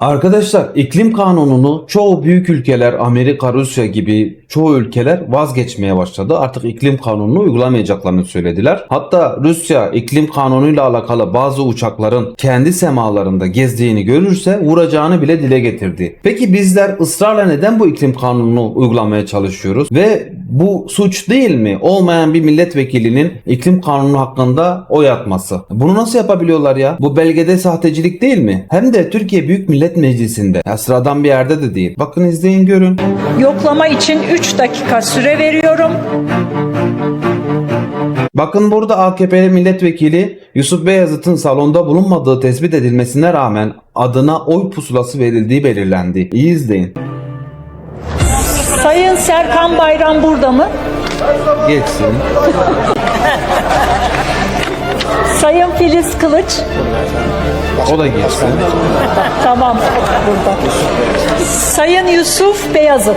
Arkadaşlar iklim kanununu çoğu büyük ülkeler Amerika, Rusya gibi çoğu ülkeler vazgeçmeye başladı. Artık iklim kanununu uygulamayacaklarını söylediler. Hatta Rusya iklim kanunuyla alakalı bazı uçakların kendi semalarında gezdiğini görürse vuracağını bile dile getirdi. Peki bizler ısrarla neden bu iklim kanununu uygulamaya çalışıyoruz? Ve bu suç değil mi? Olmayan bir milletvekilinin iklim kanunu hakkında oy atması. Bunu nasıl yapabiliyorlar ya? Bu belgede sahtecilik değil mi? Hem de Türkiye Büyük Millet Meclisi'nde. Ya sıradan bir yerde de değil. Bakın izleyin görün. Yoklama için 3 dakika süre veriyorum. Bakın burada AKP'li milletvekili Yusuf Beyazıt'ın salonda bulunmadığı tespit edilmesine rağmen adına oy pusulası verildiği belirlendi. İyi izleyin. Sayın Serkan Bayram burada mı? Geçsin. Sayın Filiz Kılıç. O da geçsin. Tamam burada. Sayın Yusuf Beyazıt.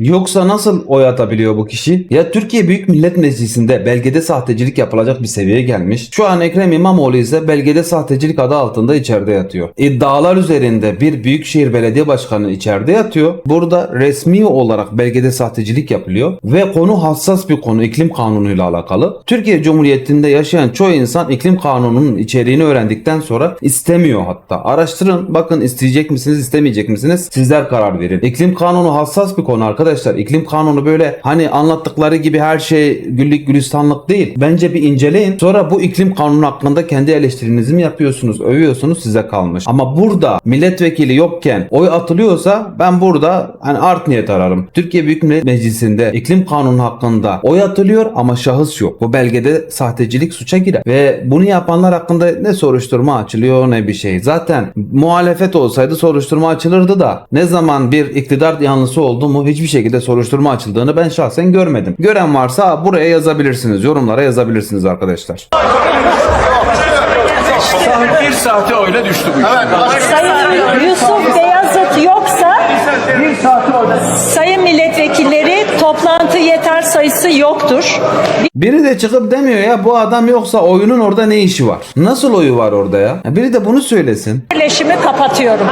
Yoksa nasıl oy atabiliyor bu kişi? Ya Türkiye Büyük Millet Meclisi'nde belgede sahtecilik yapılacak bir seviyeye gelmiş. Şu an Ekrem İmamoğlu ise belgede sahtecilik adı altında içeride yatıyor. İddialar üzerinde bir büyükşehir belediye başkanı içeride yatıyor. Burada resmi olarak belgede sahtecilik yapılıyor ve konu hassas bir konu iklim kanunuyla alakalı. Türkiye Cumhuriyeti'nde yaşayan çoğu insan iklim kanununun içeriğini öğrendikten sonra istemiyor hatta. Araştırın bakın isteyecek misiniz istemeyecek misiniz sizler karar verin. İklim kanunu hassas bir konu arkadaşlar. İklim kanunu böyle hani anlattıkları gibi her şey güllük gülistanlık değil. Bence bir inceleyin. Sonra bu iklim kanunu hakkında kendi eleştirinizi mi yapıyorsunuz, övüyorsunuz size kalmış. Ama burada milletvekili yokken oy atılıyorsa ben burada hani art niyet ararım. Türkiye Büyük Millet Meclisi'nde iklim kanunu hakkında oy atılıyor ama şahıs yok. Bu belgede sahtecilik suça girer. Ve bunu yapanlar hakkında ne soruşturma açılıyor ne bir şey. Zaten muhalefet olsaydı soruşturma açılırdı da ne zaman bir iktidar yanlısı oldu mu hiçbir şekilde soruşturma açıldığını ben şahsen görmedim. Gören varsa buraya yazabilirsiniz. Yorumlara yazabilirsiniz arkadaşlar. Bir saate oyla düştü bu iş. Sayın Yusuf Beyazıt yoksa Sayın milletvekilleri toplantı yeter sayısı yoktur. Biri de çıkıp demiyor ya bu adam yoksa oyunun orada ne işi var? Nasıl oyu var orada ya? Biri de bunu söylesin. Birleşimi kapatıyorum.